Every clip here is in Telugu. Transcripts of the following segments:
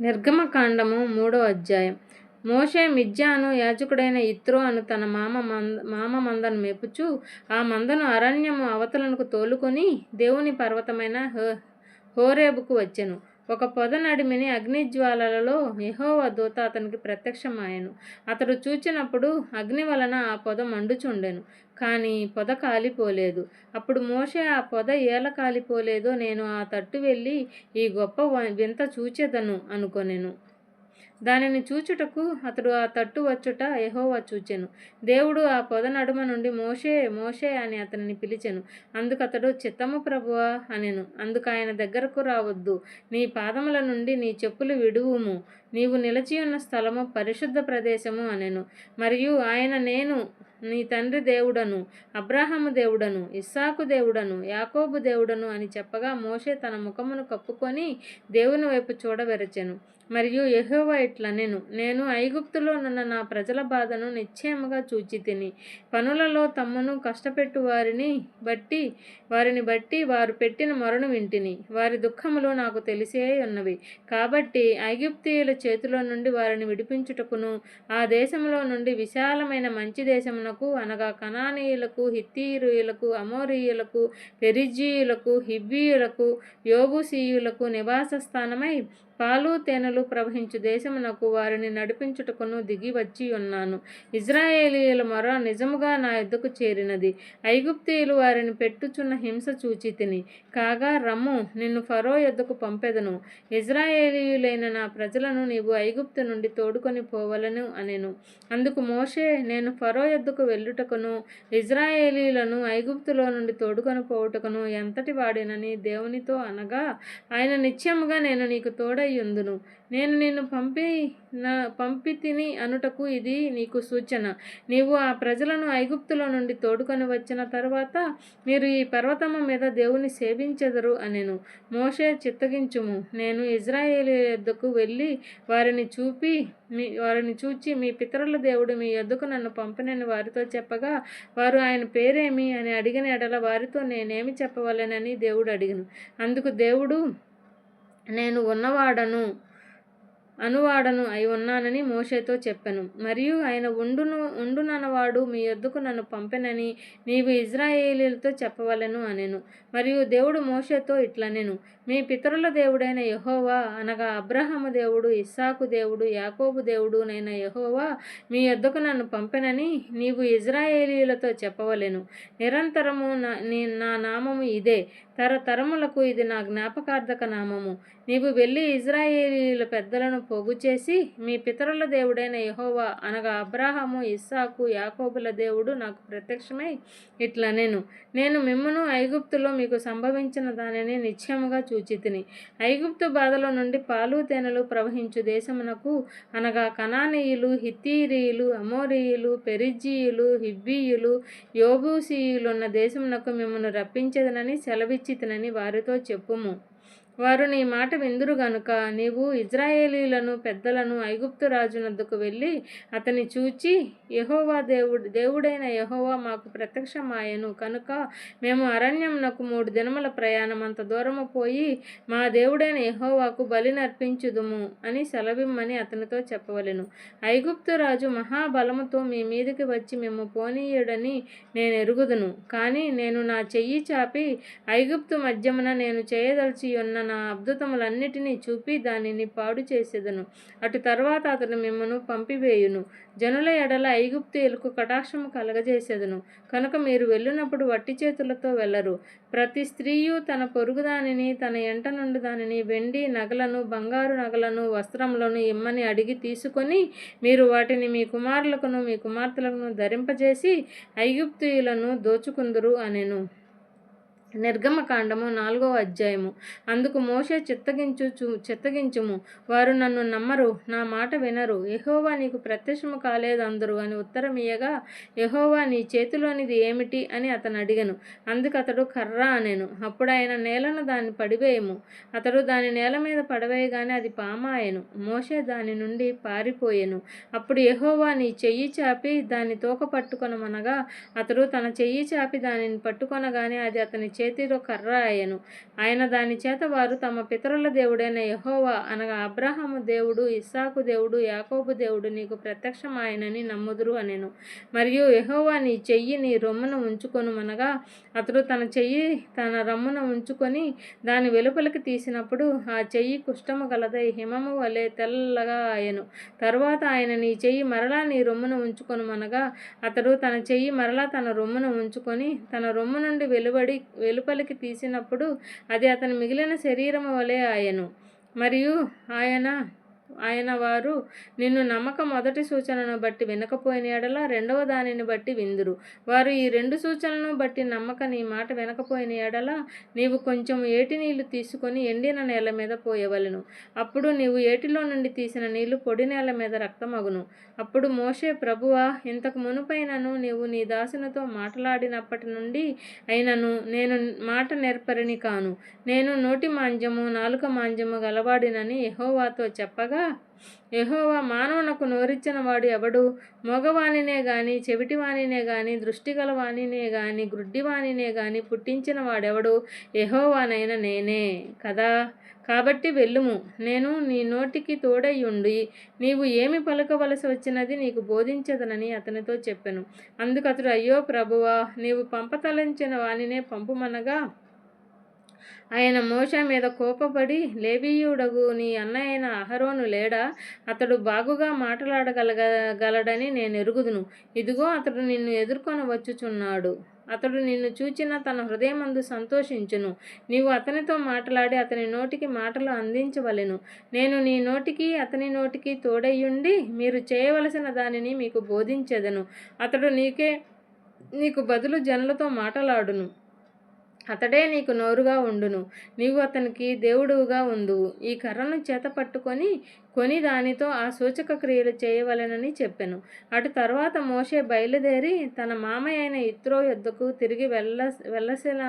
నిర్గమకాండము మూడో అధ్యాయం. మోషే మిజ్జాను యాజకుడైన ఇత్రో అను తన మామ మంద మామ మందను మెపుచు ఆ మందను అరణ్యము అవతలనకు తోలుకొని దేవుని పర్వతమైన హో- హోరేబుకు వచ్చెను. ఒక పొద నడిమిని అగ్నిజ్వాలలలో యహోవ దూత అతనికి ప్రత్యక్షమాయను. అతడు చూచినప్పుడు అగ్ని వలన ఆ పొద మండుచుండెను కానీ పొద కాలిపోలేదు. అప్పుడు మోషే ఆ పొద ఏల కాలిపోలేదో నేను ఆ తట్టు వెళ్ళి ఈ గొప్ప వ- వింత చూచెదను అనుకొనెను. దానిని చూచుటకు అతడు ఆ తట్టు వచ్చుట యహోవా చూచెను. దేవుడు ఆ పొద నడుమ నుండి మోషే మోషే అని అతనిని పిలిచెను. అందుకు అతడు చిత్తము ప్రభువా అనెను. అందుకు ఆయన దగ్గరకు రావద్దు. నీ పాదముల నుండి నీ చెప్పులు విడువుము. నీవు నిలిచి ఉన్న స్థలము పరిశుద్ధ ప్రదేశము అనెను. మరియు ఆయన నేను నీ తండ్రి దేవుడను అబ్రాహాము దేవుడను ఇస్సాకు దేవుడను యాకోబు దేవుడను అని చెప్పగా మోషే తన ముఖమును కప్పుకొని దేవుని వైపు చూడవెరచెను. మరియు యహోవా ఇట్ల నేను ఐగుప్తులో నున్న నా ప్రజల బాధను నిశ్చయముగా చూచి తిని పనులలో తమ్మును కష్టపెట్టు వారిని బట్టి వారిని బట్టి వారు పెట్టిన మొరను వింటిని. వారి దుఃఖములు నాకు తెలిసే ఉన్నవి. కాబట్టి ఐగుప్తీయుల చేతిలో నుండి వారిని విడిపించుటకును ఆ దేశంలో నుండి విశాలమైన మంచి దేశమునకు అనగా కనానీయులకు హిత్తీయులకు అమోరీయులకు పెరిజీయులకు హిబ్బీయులకు యోబుసీయులకు నివాస స్థానమై పాలు తేనెలు ప్రవహించు దేశమునకు వారిని నడిపించుటకును దిగి వచ్చి ఉన్నాను. ఇజ్రాయేలీయుల మొర నిజముగా నా యుద్ధకు చేరినది. ఐగుప్తీయులు వారిని పెట్టుచున్న హింస చూచి తిని కాగా రమ్ము నిన్ను ఫరో యుద్ధకు పంపెదను. ఇజ్రాయేలీయులైన నా ప్రజలను నీవు ఐగుప్తు నుండి తోడుకొని పోవలను అనెను. అందుకు మోషే నేను ఫరో యుద్ధకు వెళ్ళుటకును ఇజ్రాయేలీలను ఐగుప్తులో నుండి తోడుకొని పోవుటకును ఎంతటి వాడినని దేవునితో అనగా ఆయన నిత్యముగా నేను నీకు తోడయ్యుందును నేను నిన్ను పంపి నా పంపి తిని అనుటకు ఇది నీకు సూచన. నీవు ఆ ప్రజలను ఐగుప్తులో నుండి తోడుకొని వచ్చిన తర్వాత మీరు ఈ పర్వతము మీద దేవుని సేవించెదరు అనెను. మోషే చిత్తగించుము. నేను ఇజ్రాయేలు యొద్దకు వెళ్ళి వారిని చూపి మీ వారిని చూచి మీ పితరుల దేవుడు మీ యొద్దకు నన్ను పంపినని వారితో చెప్పగా వారు ఆయన పేరేమి అని అడిగిన ఎడల వారితో నేనేమి చెప్పవలెనని దేవుడు అడిగిను. అందుకు దేవుడు నేను ఉన్నవాడను. అనువాడను అయి ఉన్నానని మోషేతో చెప్పెను. మరియు ఆయన ఉండును ఉండుననవాడు మీ యొద్దకు నన్ను పంపెనని నీవు ఇజ్రాయేలీలతో చెప్పవలెను అనెను. మరియు దేవుడు మోషేతో ఇట్లనెను. మీ పితరుల దేవుడైన యెహోవా అనగా అబ్రహము దేవుడు ఇస్సాకు దేవుడు యాకోబు దేవుడు నైన యెహోవా మీ యొద్దకు నన్ను పంపెనని నీవు ఇజ్రాయేలీలతో చెప్పవలెను. నిరంతరము నా నీ- నా నామము ఇదే. తరతరములకు ఇది నా జ్ఞాపకార్థక నామము. నీవు వెళ్ళి ఇజ్రాయేలీల పెద్దలను పోగు చేసి మీ పితరుల దేవుడైన యహోవా అనగా అబ్రాహాము ఇస్సాకు యాకోబుల దేవుడు నాకు ప్రత్యక్షమై ఇట్లా నేను నేను మిమ్మను ఐగుప్తులో మీకు సంభవించిన దానిని నిశ్చయముగా చూచితిని. ఐగుప్తు బాధలో నుండి పాలు తేనెలు ప్రవహించు దేశమునకు అనగా కనానీయులు హిత్తీరీయులు అమోరియులు పెరిజీయులు హిబ్బీయులు యోబూసీయులున్న దేశమునకు మిమ్మను రప్పించదనని సెలవిచ్చితినని వారితో చెప్పుము. వారు నీ మాట విందురు గనుక. నీవు ఇజ్రాయేలీలను పెద్దలను ఐగుప్తు రాజునద్దకు వెళ్ళి అతని చూచి యహోవా దేవుడు దేవుడైన యహోవా మాకు ప్రత్యక్షమాయెను. కనుక మేము అరణ్యమునకు మూడు దినముల ప్రయాణం అంత దూరము పోయి మా దేవుడైన యహోవాకు బలి నర్పించుదుము అని సెలవిమ్మని అతనితో చెప్పవలెను. ఐగుప్తు రాజు మహాబలముతో మీ మీదకి వచ్చి మేము పోనీయుడని నేను ఎరుగుదును. కానీ నేను నా చెయ్యి చాపి ఐగుప్తు మధ్యమున నేను చేయదలిచి ఉన్న నా అద్భుతములన్నిటినీ చూపి దానిని పాడు చేసేదను. అటు తర్వాత అతను మిమ్మను పంపివేయును. జనుల ఎడల ఐగుప్తీయులకు కటాక్షము కలగజేసేదను. కనుక మీరు వెళ్ళినప్పుడు వట్టి చేతులతో వెళ్ళరు. ప్రతి స్త్రీయు తన పొరుగు దానిని తన ఎంట నుండి దానిని వెండి నగలను బంగారు నగలను వస్త్రములను ఇమ్మని అడిగి తీసుకొని మీరు వాటిని మీ కుమారులకును మీ కుమార్తెలను ధరింపజేసి ఐగుప్తీయులను దోచుకుందురు అనెను. నిర్గమకాండము నాలుగో అధ్యాయము. అందుకు మోషే చిత్తగించు చు- చిత్తగించుము. వారు నన్ను నమ్మరు నా మాట వినరు. ఎహోవా నీకు ప్రత్యక్షము కాలేదు అందరు అని ఉత్తరం ఇయ్యగా యెహోవా నీ చేతిలోనిది ఏమిటి అని అతను అడిగను. అందుకు అతడు కర్ర అనేను. అప్పుడు ఆయన నేలను దాన్ని పడివేయము. అతడు దాని నేల మీద పడవేయగానే అది పామాయెను. మోషే దాని నుండి పారిపోయెను. అప్పుడు ఎహోవా నీ చెయ్యి చాపి దాన్ని తోక పట్టుకొనమనగా అతడు తన చెయ్యి చాపి దానిని పట్టుకొనగానే అది అతని చే చేతిలో కర్ర ఆయను ఆయన దాని చేత వారు తమ పితరుల దేవుడైన యహోవా అనగా అబ్రహాము దేవుడు ఇస్సాకు దేవుడు యాకోబు దేవుడు నీకు ప్రత్యక్షమాయనని నమ్ముదురు అనెను. మరియు యహోవా నీ చెయ్యి నీ రొమ్మున ఉంచుకొను అనగా అతడు తన చెయ్యి తన రమ్మున ఉంచుకొని దాని వెలుపలికి తీసినప్పుడు ఆ చెయ్యి కుష్టము గలదై హిమము వలె తెల్లగా ఆయను తరువాత ఆయన నీ చెయ్యి మరలా నీ రొమ్మున ఉంచుకొను అనగా అతడు తన చెయ్యి మరలా తన రొమ్మున ఉంచుకొని తన రొమ్ము నుండి వెలువడి వెలుపలికి తీసినప్పుడు అది అతని మిగిలిన శరీరము వలె ఆయను. మరియు ఆయన ఆయన వారు నిన్ను నమ్మక మొదటి సూచనను బట్టి వినకపోయిన ఎడల రెండవ దానిని బట్టి విందురు. వారు ఈ రెండు సూచనలను బట్టి నమ్మక నీ మాట వినకపోయిన ఎడల నీవు కొంచెం ఏటి నీళ్ళు తీసుకొని ఎండిన నేల మీద పోయవలను. అప్పుడు నీవు ఏటిలో నుండి తీసిన నీళ్ళు పొడి నేల మీద రక్తమగును. అప్పుడు మోషే ప్రభువా ఇంతకు మునుపైనను నీవు నీ దాసునితో మాట్లాడినప్పటి నుండి అయినను నేను మాట నేర్పరిని కాను. నేను నోటి మాంజము నాలుక మాంజము గలవాడినని యహోవాతో చెప్పగా యహోవా మానవునకు నోరిచ్చిన వాడు ఎవడు? మగవాణినే గాని చెవిటివాణినే గాని దృష్టిగల వాణినే గాని గ్రుడ్డివాణినే గాని పుట్టించిన వాడెవడు? యహోవానైన నేనే. కదా? కాబట్టి వెళ్ళుము. నేను నీ నోటికి తోడయ్యుండి నీవు ఏమి పలకవలసి వచ్చినది నీకు బోధించదనని అతనితో చెప్పాను. అందుకు అతడు అయ్యో ప్రభువా నీవు పంపతలంచిన వానినే పంపుమనగా ఆయన మోష మీద కోపపడి లేవీయుడగు నీ అన్నయ్యన అహరోను లేడా? అతడు బాగుగా మాట్లాడగలగలడని నేను ఎరుగుదును ఇదిగో అతడు నిన్ను ఎదుర్కొని వచ్చుచున్నాడు అతడు నిన్ను చూచిన తన హృదయమందు సంతోషించును. నీవు అతనితో మాట్లాడి అతని నోటికి మాటలు అందించవలెను. నేను నీ నోటికి అతని నోటికి తోడయ్యుండి మీరు చేయవలసిన దానిని మీకు బోధించెదను. అతడు నీకే నీకు బదులు జనులతో మాట్లాడును. అతడే నీకు నోరుగా ఉండును. నీవు అతనికి దేవుడుగా ఉందువు. ఈ కర్రను చేత పట్టుకొని కొని దానితో ఆ సూచక క్రియలు చేయవలెనని చెప్పెను. అటు తర్వాత మోషే బయలుదేరి తన మామయ్య అయిన ఇత్రో యొద్దకు తిరిగి వెళ్ళ వెళ్ళసిన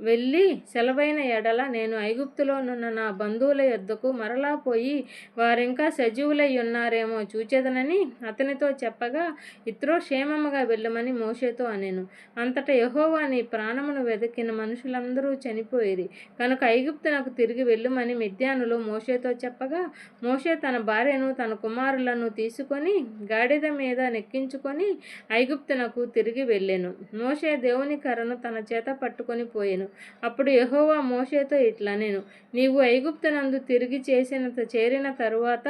వెళ్ళి సెలవైన ఎడల నేను ఐగుప్తులోనున్న నా బంధువుల యొద్దకు మరలా పోయి వారింకా సజీవులై ఉన్నారేమో చూచేదనని అతనితో చెప్పగా ఇత్రో క్షేమముగా వెళ్ళమని మోషేతో అనేను. అంతటా యహోవా నీ ప్రాణమును వెతికిన మనుషులందరూ చనిపోయేది కనుక ఐగుప్తునకు తిరిగి వెళ్ళమని మిద్యానులు మోషేతో చెప్పగా మోషే తన భార్యను తన కుమారులను తీసుకొని గాడిద మీద నెక్కించుకొని ఐగుప్తునకు తిరిగి వెళ్ళాను. మోషే దేవుని కర్రను తన చేత పట్టుకొని పోయాను. అప్పుడు యహోవా మోషేతో ఇట్లా నేను నీవు ఐగుప్తునందు తిరిగి చేసిన చేరిన తరువాత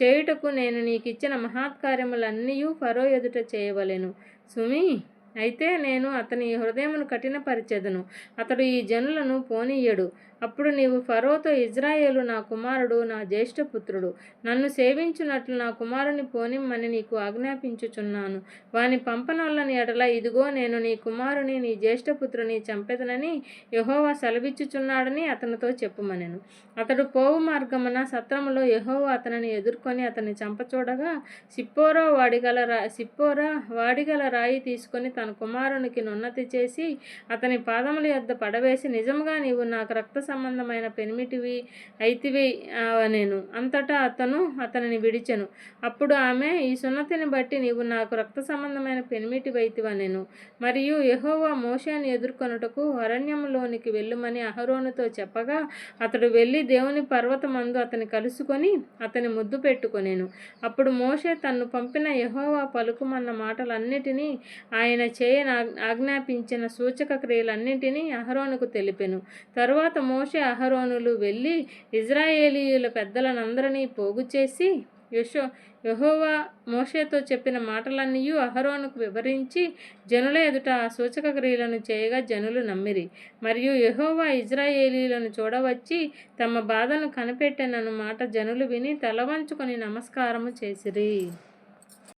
చేయుటకు నేను నీకు ఇచ్చిన మహాత్కార్యములన్నీ ఫరో ఎదుట చేయవలెను. సుమి అయితే నేను అతని హృదయమును కఠినపరిచెదను. అతడు ఈ జనులను పోనీయడు. అప్పుడు నీవు ఫరోతో ఇజ్రాయేలు నా కుమారుడు నా జ్యేష్ఠపుత్రుడు నన్ను సేవించున్నట్లు నా కుమారుని పోనిమ్మని నీకు ఆజ్ఞాపించుచున్నాను. వాని పంపనోళ్ళని ఎడల ఇదిగో నేను నీ కుమారుని నీ జ్యేష్ఠపుత్రుని చంపెదనని యహోవా సెలవిచ్చుచున్నాడని అతనితో చెప్పుమనెను. అతడు పోవు మార్గమున సత్రములో యహోవా అతనిని ఎదుర్కొని అతన్ని చంపచూడగా సిప్పోరా వాడిగల రా సిప్పోరా వాడిగల రాయి తీసుకొని తన కుమారునికి నున్నతి చేసి అతని పాదముల యొద్ద పడవేసి నిజముగా నీవు నాకు రక్త సంబంధమైన పెనిమిటివి అయితివి నేను. అంతటా అతను అతనిని విడిచెను. అప్పుడు ఆమె ఈ సున్నతిని బట్టి నీవు నాకు రక్త సంబంధమైన పెనిమిటివైతివా నేను? మరియు యహోవా మోషాన్ని ఎదుర్కొనుటకు అరణ్యంలోనికి వెళ్ళుమని అహరోనుతో చెప్పగా అతడు వెళ్ళి దేవుని పర్వతమందు అతని కలుసుకొని అతని ముద్దు పెట్టుకొనేను. అప్పుడు మోషే తన్ను పంపిన యహోవా పలుకుమన్న మాటలన్నిటినీ ఆయన చేయ ఆజ్ఞాపించిన సూచక క్రియలన్నింటినీ అహరోనుకు తెలిపెను. తరువాత మోషే అహరోనులు వెళ్ళి ఇజ్రాయేలీయుల పెద్దలనందరినీ పోగు చేసి యశో యహోవా మోషేతో చెప్పిన మాటలన్నీ అహరోనుకు వివరించి జనుల ఎదుట ఆ సూచక క్రియలను చేయగా జనులు నమ్మిరి. మరియు యహోవా ఇజ్రాయేలీలను చూడవచ్చి తమ బాధను కనిపెట్టనన్న మాట జనులు విని తలవంచుకొని నమస్కారము చేసిరి.